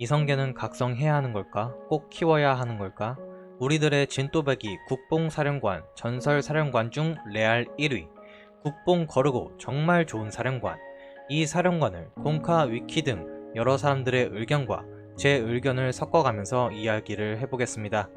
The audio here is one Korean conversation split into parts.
이성계는 각성해야 하는 걸까? 꼭 키워야 하는 걸까? 우리들의 진또배기 국뽕사령관, 전설사령관 중 레알 1위. 국뽕 거르고 정말 좋은 사령관. 이 사령관을 공카, 위키 등 여러 사람들의 의견과 제 의견을 섞어가면서 이야기를 해보겠습니다.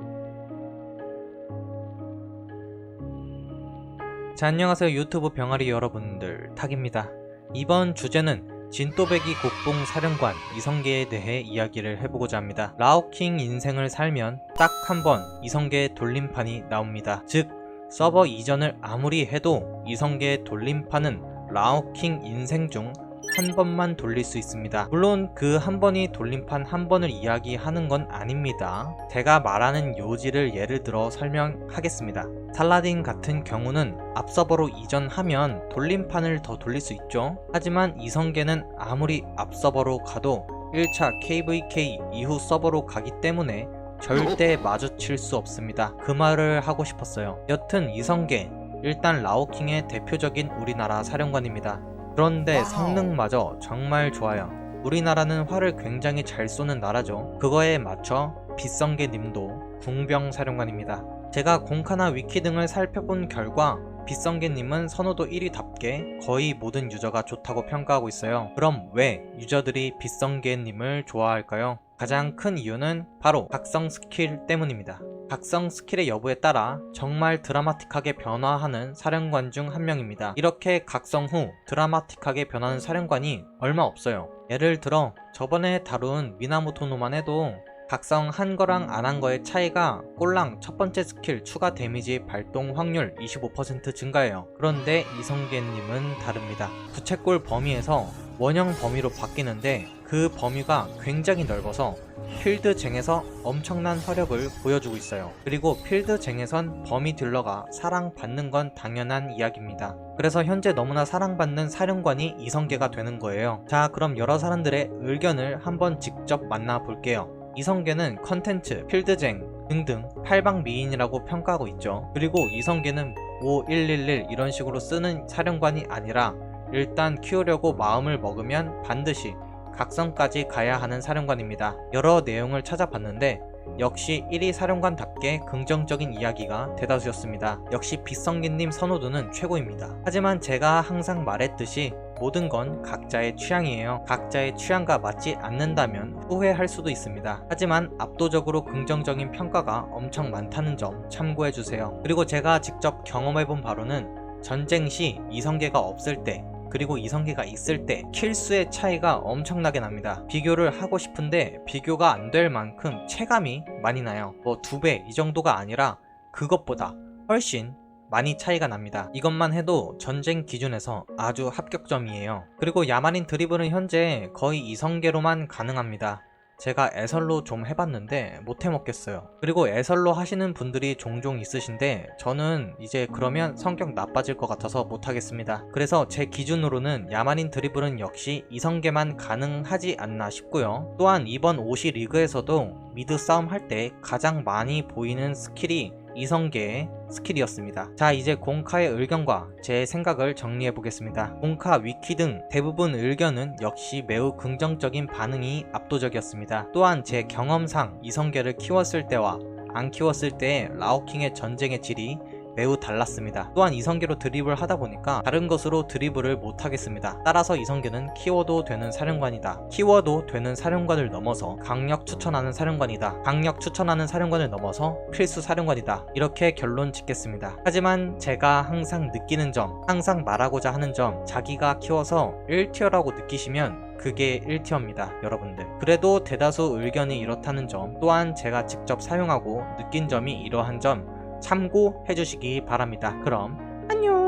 자, 안녕하세요. 유튜브 병아리 여러분들, 탁입니다. 이번 주제는 진또배기 국뽕 사령관 이성계에 대해 이야기를 해보고자 합니다. 라오킹 인생을 살면 딱 한 번 이성계의 돌림판이 나옵니다. 즉, 서버 이전을 아무리 해도 이성계의 돌림판은 라오킹 인생 중 한 번만 돌릴 수 있습니다. 물론 그 한 번이 돌림판 한 번을 이야기하는 건 아닙니다. 제가 말하는 요지를 예를 들어 설명하겠습니다. 살라딘 같은 경우는 앞서버로 이전하면 돌림판을 더 돌릴 수 있죠. 하지만 이성계는 아무리 앞서버로 가도 1차 KVK 이후 서버로 가기 때문에 절대 마주칠 수 없습니다. 그 말을 하고 싶었어요. 여튼 이성계 일단 라오킹의 대표적인 우리나라 사령관입니다. 그런데. 성능마저 정말 좋아요. 우리나라는 활을 굉장히 잘 쏘는 나라죠. 그거에 맞춰 빗성계 님도 궁병 사령관입니다. 제가 공카나 위키 등을 살펴본 결과 빗성계님은 선호도 1위답게 거의 모든 유저가 좋다고 평가하고 있어요. 그럼 왜 유저들이 빗성계님을 좋아할까요? 가장 큰 이유는 바로 각성 스킬 때문입니다. 각성 스킬의 여부에 따라 정말 드라마틱하게 변화하는 사령관 중 한 명입니다. 이렇게 각성 후 드라마틱하게 변하는 사령관이 얼마 없어요. 예를 들어 저번에 다룬 미나모토노만 해도 각성 한 거랑 안 한 거의 차이가 꼴랑 첫 번째 스킬 추가 데미지 발동 확률 25% 증가해요. 그런데 이성계님은 다릅니다. 부채꼴 범위에서 원형 범위로 바뀌는데 그 범위가 굉장히 넓어서 필드쟁에서 엄청난 화력을 보여주고 있어요. 그리고 필드쟁에선 범위 딜러가 사랑받는 건 당연한 이야기입니다. 그래서 현재 너무나 사랑받는 사령관이 이성계가 되는 거예요. 자, 그럼 여러 사람들의 의견을 한번 직접 만나볼게요. 이성계는 컨텐츠, 필드쟁 등등 팔방미인이라고 평가하고 있죠. 그리고 이성계는 5111 이런 식으로 쓰는 사령관이 아니라 일단 키우려고 마음을 먹으면 반드시 각성까지 가야 하는 사령관입니다. 여러 내용을 찾아봤는데 역시 1위 사령관답게 긍정적인 이야기가 대다수였습니다. 역시 빗성기님 선호도는 최고입니다. 하지만 제가 항상 말했듯이 모든 건 각자의 취향이에요. 각자의 취향과 맞지 않는다면 후회할 수도 있습니다. 하지만 압도적으로 긍정적인 평가가 엄청 많다는 점 참고해주세요. 그리고 제가 직접 경험해본 바로는 전쟁 시 이성계가 없을 때 그리고 이성계가 있을 때 킬수의 차이가 엄청나게 납니다. 비교를 하고 싶은데 비교가 안 될 만큼 체감이 많이 나요. 뭐 두 배 이 정도가 아니라 그것보다 훨씬 많이 차이가 납니다. 이것만 해도 전쟁 기준에서 아주 합격점이에요. 그리고 야마린 드리블은 현재 거의 이성계로만 가능합니다. 제가 애설로 좀 해봤는데 못 해먹겠어요. 그리고 애설로 하시는 분들이 종종 있으신데 저는 이제 그러면 성격 나빠질 것 같아서 못하겠습니다. 그래서 제 기준으로는 야만인 드리블은 역시 이성계만 가능하지 않나 싶고요. 또한 이번 오시 리그에서도 미드 싸움 할 때 가장 많이 보이는 스킬이 이성계의 스킬이었습니다. 자, 이제 공카의 의견과 제 생각을 정리해 보겠습니다. 공카, 위키 등 대부분 의견은 역시 매우 긍정적인 반응이 압도적이었습니다. 또한 제 경험상 이성계를 키웠을 때와 안 키웠을 때의 라오킹의 전쟁의 질이 매우 달랐습니다. 또한 이성계로 드리블 하다 보니까 다른 것으로 드리블을 못 하겠습니다. 따라서 이성계는 키워도 되는 사령관이다. 키워도 되는 사령관을 넘어서 강력 추천하는 사령관이다. 강력 추천하는 사령관을 넘어서 필수 사령관이다. 이렇게 결론 짓겠습니다. 하지만 제가 항상 느끼는 점, 항상 말하고자 하는 점, 자기가 키워서 1티어라고 느끼시면 그게 1티어입니다, 여러분들. 그래도 대다수 의견이 이렇다는 점, 또한 제가 직접 사용하고 느낀 점이 이러한 점 참고해 주시기 바랍니다. 그럼 안녕!